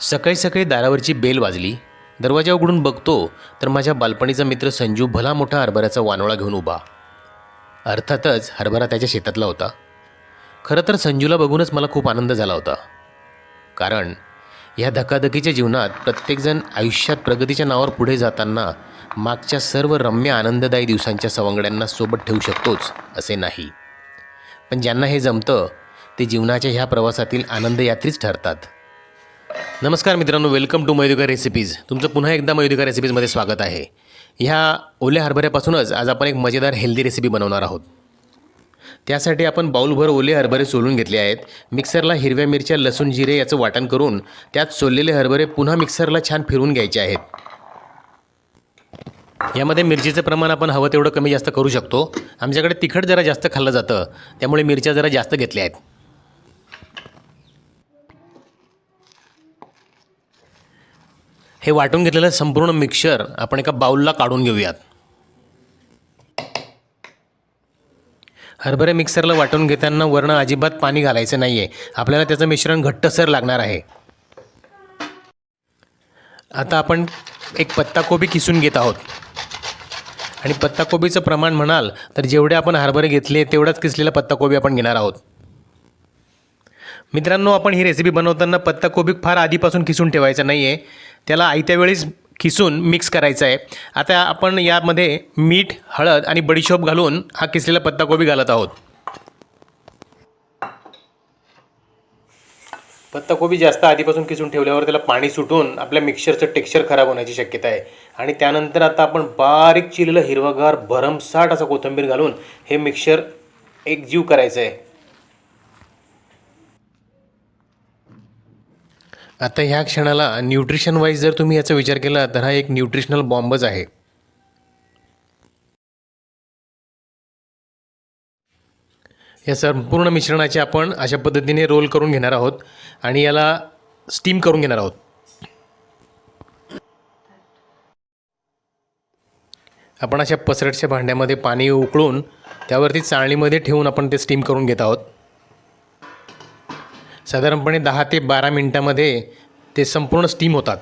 सकाळी सकाळी दारावरची बेल वाजली. दरवाजा उघडून बघतो तर माझ्या बालपणीचा मित्र संजू भला मोठा हरभऱ्याचा वानोळा घेऊन उभा. अर्थातच हरभरा त्याच्या शेतातला होता. खरं तर संजूला बघूनच मला खूप आनंद झाला होता. कारण ह्या धकाधकीच्या जीवनात प्रत्येकजण आयुष्यात प्रगतीच्या नावावर पुढे जाताना मागच्या सर्व रम्य आनंददायी दिवसांच्या सवंगड्यांना सोबत ठेवू शकतोच असे नाही. पण ज्यांना हे जमतं ते जीवनाच्या ह्या प्रवासातील आनंदयात्रीच ठरतात. नमस्कार मित्रांनो वेलकम टू मयुदिका रेसिपीज तुमचं पुन्हा एकदा मयुदिका रेसिपीजमध्ये स्वागत आहे. ह्या ओल्या हरभऱ्यापासूनच आज आपण एक मजेदार हेल्दी रेसिपी बनवणार आहोत. त्यासाठी आपण बाऊलभर ओले हरभरे सोलून घेतले आहेत. मिक्सरला हिरव्या मिरच्या लसूण जिरे याचं वाटण करून त्यात सोललेले हरभरे पुन्हा मिक्सरला छान फिरवून घ्यायचे आहेत. यामध्ये मिरचीचं प्रमाण आपण हवं तेवढं कमी जास्त करू शकतो. आमच्याकडे तिखट जरा जास्त खाल्लं जातं. त्यामुळे मिरच्या जरा जास्त घेतल्या आहेत. हे वाटून घेतलेलं संपूर्ण मिक्सर आपण एका बाऊलला काढून घेऊयात. हरभरे मिक्सरला वाटून घेताना वरणं अजिबात पाणी घालायचं नाही आहे आपल्याला त्याचं मिश्रण घट्टसर लागणार आहे. आता आपण एक पत्ताकोबी किसून घेत आहोत. आणि पत्ताकोबीचं प्रमाण म्हणाल तर जेवढे आपण हरभरे घेतले तेवढाच किसलेला पत्ताकोबी आपण घेणार आहोत. मित्रांनो आपण ही रेसिपी बनवताना पत्ताकोबी फार आधीपासून किसून ठेवायचं नाही आहे त्याला आयत्या वेळीच किसून मिक्स करायचं आहे. आता आपण यामध्ये मीठ हळद आणि बडीशोप घालून हा किसलेला पत्ताकोबी घालत आहोत. पत्ताकोबी जास्त आधीपासून किसून ठेवल्यावर त्याला पाणी सुटून आपल्या मिक्सरचं टेक्स्चर खराब होण्याची शक्यता आहे. आणि त्यानंतर आता आपण बारीक चिरलेलं हिरवगार भरमसाठ असं कोथिंबीर घालून हे मिक्सर एकजीव करायचं आहे आता ह्या क्षणाला न्यूट्रिशन वाईज जर तुम्ही याचा विचार केला तर हा एक न्यूट्रिशनल बॉम्बच आहे. या संपूर्ण मिश्रणाचे आपण अशा पद्धतीने रोल करून घेणार आहोत आणि याला स्टीम करून घेणार आहोत. आपण अशा पसरटच्या भांड्यामध्ये पाणी उकळून त्यावरती चाळणीमध्ये ठेवून आपण ते स्टीम करून घेत आहोत. साधारणपणे दहा ते बारा मिनटामध्ये ते संपूर्ण स्टीम होतात.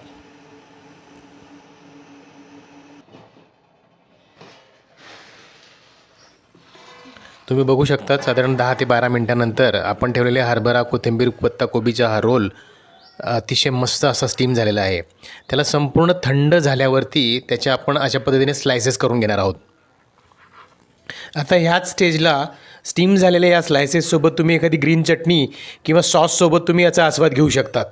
तुम्ही बघू शकता साधारण दहा ते बारा मिनटानंतर आपण ठेवलेले हरभरा कोथिंबीर पत्ताकोबीचा हा रोल अतिशय मस्त असा स्टीम झालेला आहे. त्याला संपूर्ण थंड झाल्यावरती त्याच्या आपण अशा पद्धतीने स्लायसेस करून घेणार आहोत. आता ह्याच स्टेजला स्टीम झालेल्या या स्लायसेससोबत तुम्ही एखादी ग्रीन चटणी किंवा सॉससोबत तुम्ही याचा आस्वाद घेऊ शकतात.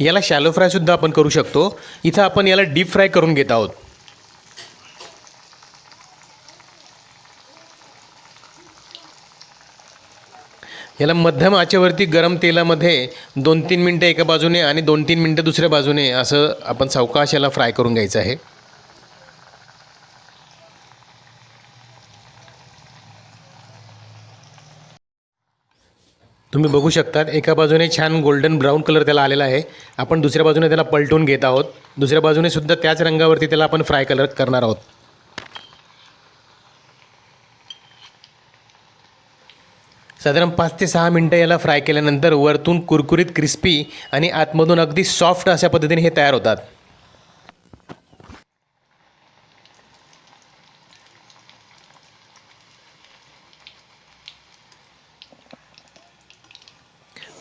याला शॅलो फ्रायसुद्धा आपण करू शकतो. इथं आपण याला डीप फ्राय करून घेत आहोत. याला मध्यम आचेवरती गरम तेलामध्ये दोन तीन मिनटं एका बाजूने आणि दोन तीन मिनटं दुसऱ्या बाजूने असं आपण सावकाश याला फ्राय करून घ्यायचं आहे. तुम्ही बघू शकतात एका बाजूने छान गोल्डन ब्राऊन कलर त्याला आलेला आहे. आपण दुसऱ्या बाजूने त्याला पलटून घेत आहोत. दुसऱ्या बाजूने सुद्धा त्याच रंगावरती त्याला आपण फ्राय कलर करणार आहोत. साधारण पाच ते सहा मिनटं याला फ्राय केल्यानंतर वरतून कुरकुरीत क्रिस्पी आणि आतमधून अगदी सॉफ्ट अशा पद्धतीने हे तयार होतात.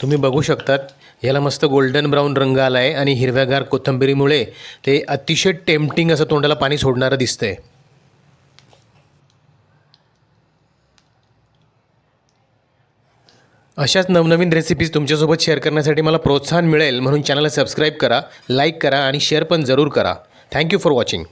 तुम्ही बघू शकतात याला मस्त गोल्डन ब्राऊन रंग आला आहे आणि हिरव्यागार कोथिंबिरीमुळे ते अतिशय टेम्पटिंग असं तोंडाला पाणी सोडणारं दिसतं आहे अशाच नवनवीन रेसिपीज तुमच्यासोबत शेअर करण्यासाठी मला प्रोत्साहन मिळेल म्हणून चॅनलला सबस्क्राईब करा लाईक करा आणि शेअर पण जरूर करा. Thank you for watching